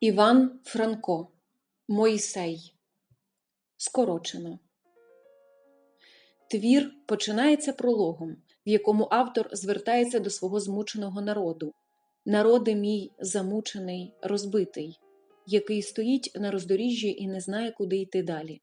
Іван Франко. Мойсей Скорочено. Твір починається прологом, в якому автор звертається до свого змученого народу. Народи мій замучений, розбитий, який стоїть на роздоріжжі і не знає, куди йти далі.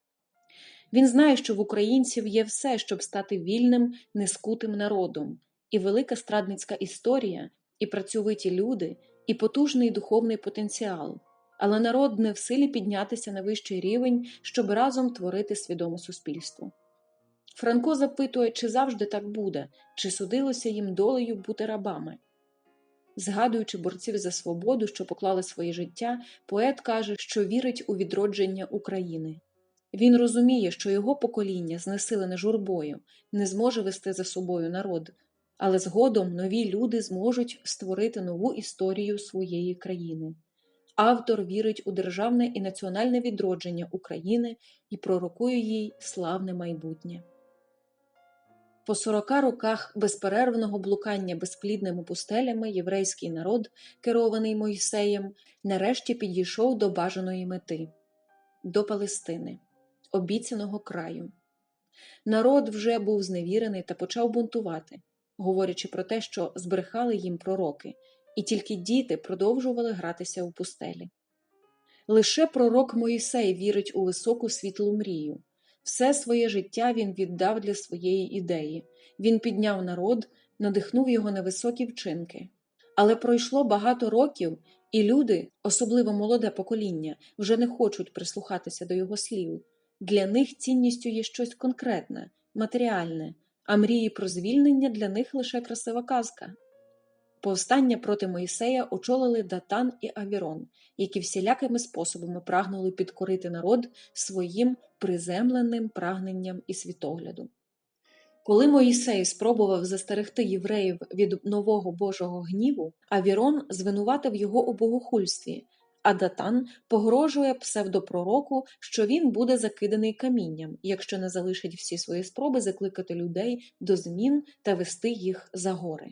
Він знає, що в українців є все, щоб стати вільним, нескутим народом, і велика страдницька історія, і працьовиті люди, і потужний духовний потенціал, але народ не в силі піднятися на вищий рівень, щоб разом творити свідоме суспільство. Франко запитує, чи завжди так буде, чи судилося їм долею бути рабами. Згадуючи борців за свободу, що поклали своє життя, поет каже, що вірить у відродження України. Він розуміє, що його покоління, знесилене журбою, не зможе вести за собою народ, але згодом нові люди зможуть створити нову історію своєї країни. Автор вірить у державне і національне відродження України і пророкує їй славне майбутнє. По сорока роках безперервного блукання безплідними пустелями єврейський народ, керований Мойсеєм, нарешті підійшов до бажаної мети до Палестини, обіцяного краю. Народ вже був зневірений та почав бунтувати, говорячи про те, що збрехали їм пророки, і тільки діти продовжували гратися у пустелі. Лише пророк Моїсей вірить у високу світлу мрію. Все своє життя він віддав для своєї ідеї. Він підняв народ, надихнув його на високі вчинки. Але пройшло багато років, і люди, особливо молоде покоління, вже не хочуть прислухатися до його слів. Для них цінністю є щось конкретне, матеріальне, а мрії про звільнення для них лише красива казка. Повстання проти Моїсея очолили Датан і Авірон, які всілякими способами прагнули підкорити народ своїм приземленим прагненням і світоглядом. Коли Моїсей спробував застерегти євреїв від нового Божого гніву, Авірон звинуватив його у богохульстві, а Датан погрожує псевдопророку, що він буде закиданий камінням, якщо не залишить всі свої спроби закликати людей до змін та вести їх за гори.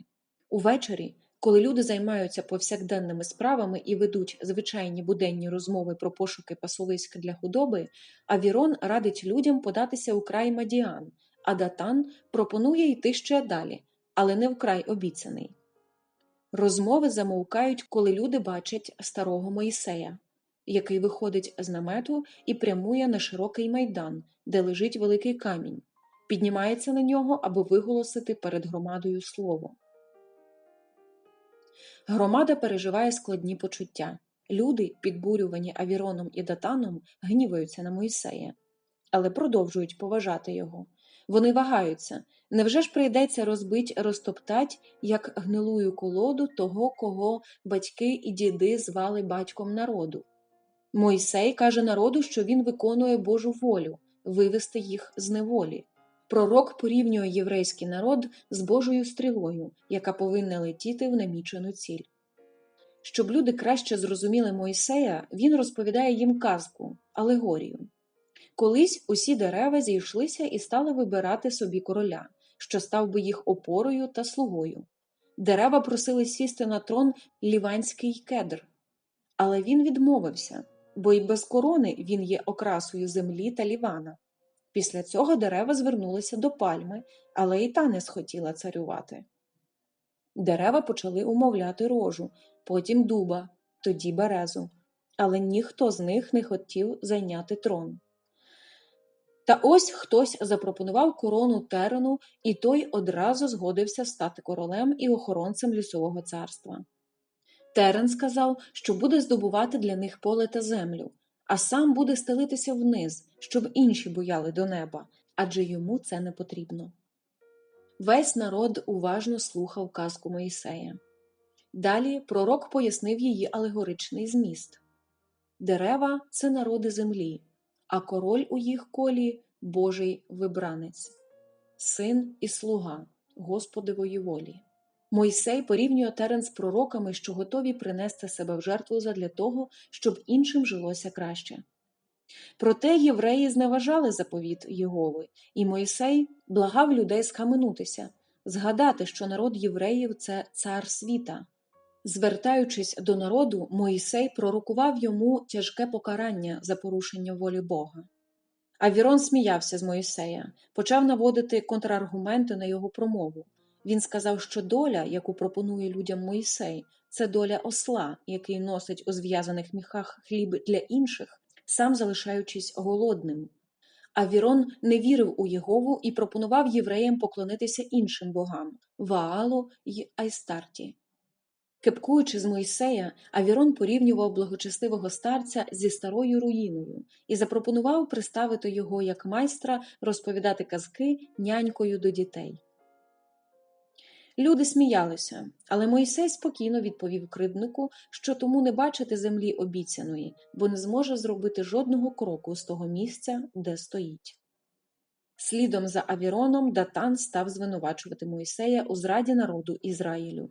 Увечері, коли люди займаються повсякденними справами і ведуть звичайні буденні розмови про пошуки пасовиськ для худоби, Авірон радить людям податися у край Мадіан, а Датан пропонує йти ще далі, але не в край обіцяний. Розмови замовкають, коли люди бачать старого Моїсея, який виходить з намету і прямує на широкий майдан, де лежить великий камінь, піднімається на нього, аби виголосити перед громадою слово. Громада переживає складні почуття. Люди, підбурювані Авіроном і Датаном, гніваються на Моїсея, але продовжують поважати його. Вони вагаються. Невже ж прийдеться розбить, розтоптать, як гнилую колоду того, кого батьки і діди звали батьком народу? Мойсей каже народу, що він виконує Божу волю вивести їх з неволі. Пророк порівнює єврейський народ з Божою стрілою, яка повинна летіти в намічену ціль. Щоб люди краще зрозуміли Мойсея, він розповідає їм казку, алегорію. Колись усі дерева зійшлися і стали вибирати собі короля, що став би їх опорою та слугою. Дерева просили сісти на трон ліванський кедр, але він відмовився, бо й без корони він є окрасою землі та лівана. Після цього дерева звернулися до пальми, але і та не схотіла царювати. Дерева почали умовляти рожу, потім дуба, тоді березу, але ніхто з них не хотів зайняти трон. Та ось хтось запропонував корону терену, і той одразу згодився стати королем і охоронцем лісового царства. Терен сказав, що буде здобувати для них поле та землю, а сам буде стелитися вниз, щоб інші бояли до неба, адже йому це не потрібно. Весь народ уважно слухав казку Моїсея. Далі пророк пояснив її алегоричний зміст дерева це народи землі, а король у їх колі Божий вибранець, син і слуга Господевої волі. Мойсей порівнює терен з пророками, що готові принести себе в жертву задля того, щоб іншим жилося краще. Проте євреї зневажали заповіт Єгови, і Мойсей благав людей схаменутися, згадати, що народ євреїв це цар світа, Звертаючись до народу, Моїсей пророкував йому тяжке покарання за порушення волі Бога. Авірон сміявся з Моїсея, почав наводити контраргументи на його промову. Він сказав, що доля, яку пропонує людям Моїсей, це доля осла, який носить у зв'язаних міхах хліб для інших, сам залишаючись голодним. Авірон не вірив у Єгову і пропонував євреям поклонитися іншим богам Ваалу й Айстарті. Кепкуючи з Мойсея, Авірон порівнював благочестивого старця зі старою руїною і запропонував приставити його як майстра розповідати казки нянькою до дітей. Люди сміялися, але Мойсей спокійно відповів кривднику, що тому не бачити землі обіцяної, бо не зможе зробити жодного кроку з того місця, де стоїть. Слідом за Авіроном Датан став звинувачувати Мойсея у зраді народу Ізраїлю.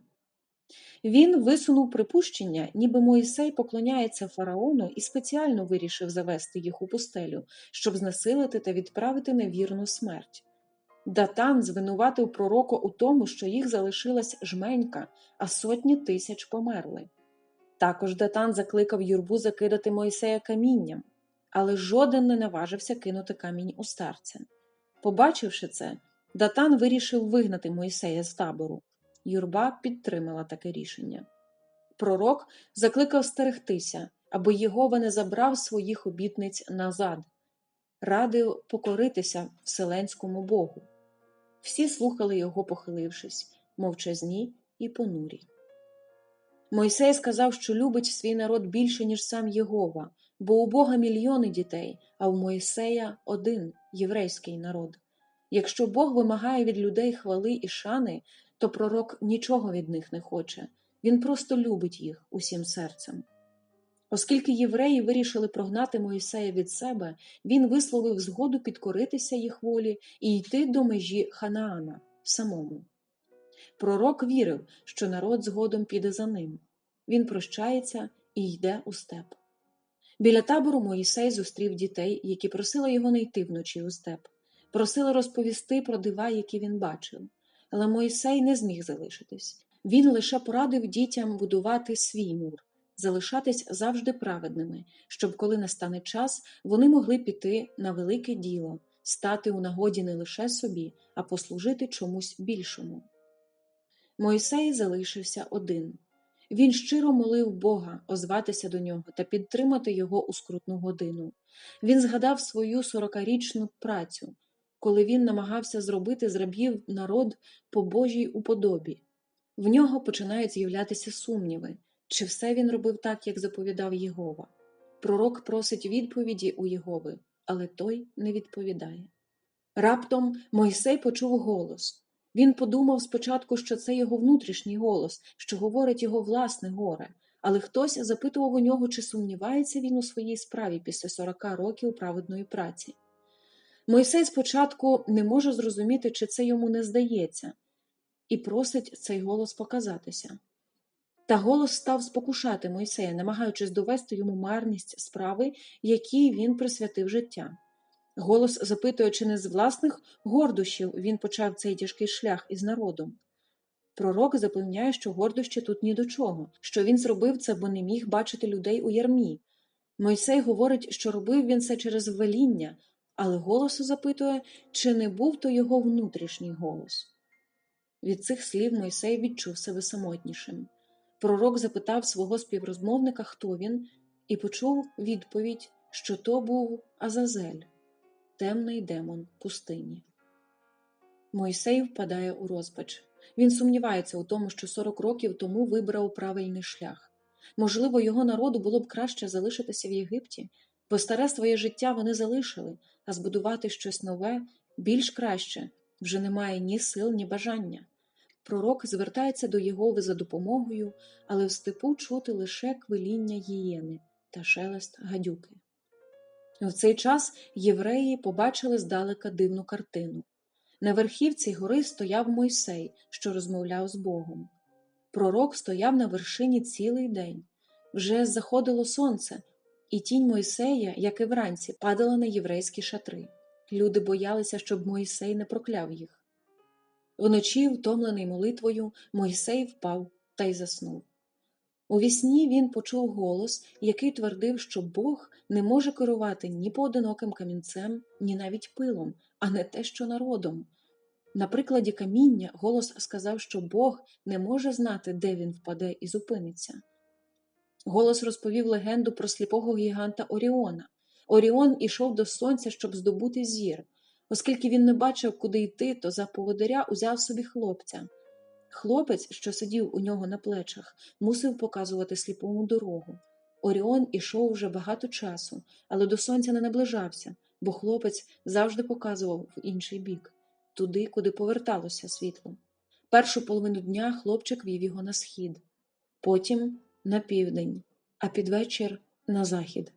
Він висунув припущення, ніби Моїсей поклоняється фараону і спеціально вирішив завести їх у пустелю, щоб знесилити та відправити на вірну смерть. Датан звинуватив пророка у тому, що їх залишилась жменька, а сотні тисяч померли. Також Датан закликав юрбу закидати Моїсея камінням, але жоден не наважився кинути камінь у старця. Побачивши це, Датан вирішив вигнати Моїсея з табору. Юрба підтримала таке рішення. Пророк закликав стерегтися, аби Єгова не забрав своїх обітниць назад, радив покоритися вселенському Богу. Всі слухали його, похилившись, мовчазні і понурі. Мойсей сказав, що любить свій народ більше, ніж сам Єгова, бо у Бога мільйони дітей, а у Моїсея один єврейський народ. Якщо Бог вимагає від людей хвали і шани, то пророк нічого від них не хоче, він просто любить їх усім серцем. Оскільки євреї вирішили прогнати Моїсея від себе, він висловив згоду підкоритися їх волі і йти до межі Ханаана самому. Пророк вірив, що народ згодом піде за ним. Він прощається і йде у степ. Біля табору Моїсей зустрів дітей, які просили його не йти вночі у степ, просили розповісти про дива, які він бачив. Але Моїсей не зміг залишитись. Він лише порадив дітям будувати свій мур, залишатись завжди праведними, щоб, коли настане час, вони могли піти на велике діло, стати у нагоді не лише собі, а послужити чомусь більшому. Мойсей залишився один. Він щиро молив Бога озватися до нього та підтримати його у скрутну годину. Він згадав свою сорокарічну працю, коли він намагався зробити з рабів народ по Божій уподобі. В нього починають з'являтися сумніви, чи все він робив так, як заповідав Єгова. Пророк просить відповіді у Єгови, але той не відповідає. Раптом Мойсей почув голос. Він подумав спочатку, що це його внутрішній голос, що говорить його власне горе, але хтось запитував у нього, чи сумнівається він у своїй справі після 40 років праведної праці. Мойсей спочатку не може зрозуміти, чи це йому не здається, і просить цей голос показатися. Та голос став спокушати Мойсея, намагаючись довести йому марність справи, якій він присвятив життя. Голос запитує, чи не з власних гордощів він почав цей тяжкий шлях із народом. Пророк запевняє, що гордощі тут ні до чого, що він зробив це, бо не міг бачити людей у ярмі. Мойсей говорить, що робив він це через веління, але голосу запитує, чи не був то його внутрішній голос. Від цих слів Мойсей відчув себе самотнішим. Пророк запитав свого співрозмовника, хто він, і почув відповідь, що то був Азазель, темний демон пустині. Мойсей впадає у розпач. Він сумнівається у тому, що 40 років тому вибрав правильний шлях. Можливо, його народу було б краще залишитися в Єгипті, бо старе своє життя вони залишили, а збудувати щось нове більш краще вже немає ні сил, ні бажання. Пророк звертається до Єгови за допомогою, але в степу чути лише квиління гієни та шелест гадюки. В цей час євреї побачили здалека дивну картину. На верхівці гори стояв Мойсей, що розмовляв з Богом. Пророк стояв на вершині цілий день. Вже заходило сонце, і тінь Мойсея, як і вранці, падала на єврейські шатри. Люди боялися, щоб Мойсей не прокляв їх. Вночі, втомлений молитвою, Мойсей впав та й заснув. У вісні він почув голос, який твердив, що Бог не може керувати ні поодиноким камінцем, ні навіть пилом, а не те, що народом. На прикладі каміння голос сказав, що Бог не може знати, де він впаде і зупиниться. Голос розповів легенду про сліпого гіганта Оріона. Оріон ішов до сонця, щоб здобути зір. Оскільки він не бачив, куди йти, то за поводиря узяв собі хлопця. Хлопець, що сидів у нього на плечах, мусив показувати сліпому дорогу. Оріон ішов вже багато часу, але до сонця не наближався, бо хлопець завжди показував в інший бік туди, куди поверталося світло. Першу половину дня хлопчик вів його на схід, потім на південь, а під вечір на захід.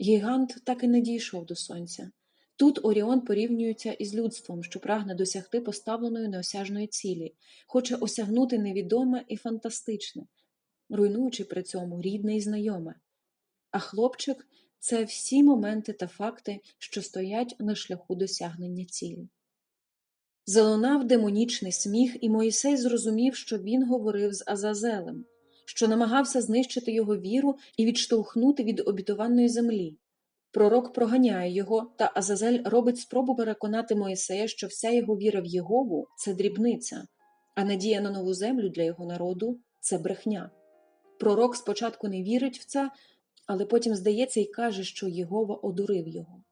Гігант так і не дійшов до сонця. Тут Оріон порівнюється із людством, що прагне досягти поставленої неосяжної цілі, хоче осягнути невідоме і фантастичне, руйнуючи при цьому рідне і знайоме. А хлопчик це всі моменти та факти, що стоять на шляху досягнення цілі. Залунав демонічний сміх, і Моїсей зрозумів, що він говорив з Азазелем, що намагався знищити його віру і відштовхнути від обітованої землі. Пророк проганяє його, та Азазель робить спробу переконати Моїсея, що вся його віра в Єгову це дрібниця, а надія на нову землю для його народу це брехня. Пророк спочатку не вірить в це, але потім здається і каже, що Єгова одурив його.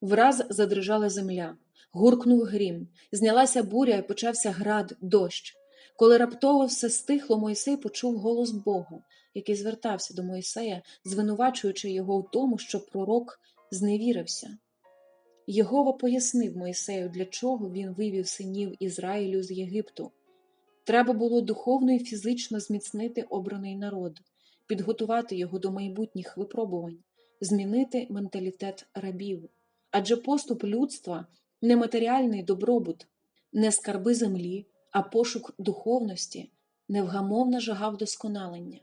Враз задрижала земля, гуркнув грім, знялася буря і почався град, дощ. Коли раптово все стихло, Мойсей почув голос Бога, який звертався до Мойсея, звинувачуючи його в тому, що пророк зневірився. Єгова пояснив Мойсею, для чого він вивів синів Ізраїлю з Єгипту. Треба було духовно і фізично зміцнити обраний народ, підготувати його до майбутніх випробувань, змінити менталітет рабів. Адже поступ людства не матеріальний добробут, не скарби землі, а пошук духовності, невгамовна жага вдосконалення.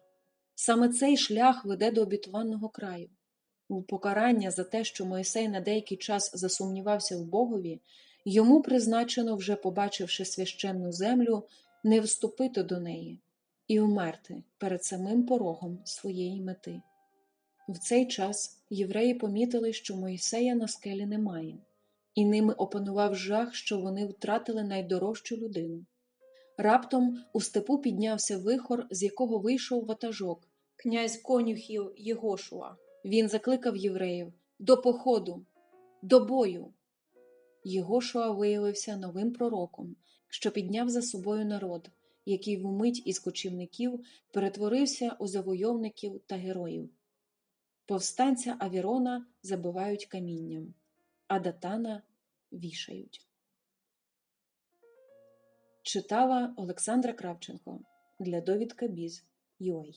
Саме цей шлях веде до обітованого краю. У покарання за те, що Моїсей на деякий час засумнівався в Богові, йому призначено, вже побачивши священну землю, не вступити до неї і вмерти перед самим порогом своєї мети. В цей час євреї помітили, що Моїсея на скелі немає, і ними опанував жах, що вони втратили найдорожчу людину. Раптом у степу піднявся вихор, з якого вийшов ватажок, князь конюхів Єгошуа. Він закликав євреїв до походу, до бою. Єгошуа виявився новим пророком, що підняв за собою народ, який вмить із кочівників перетворився у завойовників та героїв. Повстанця Авірона забивають камінням, а датана вішають. Читала Олександра Кравченко. Для довідка Біз.UA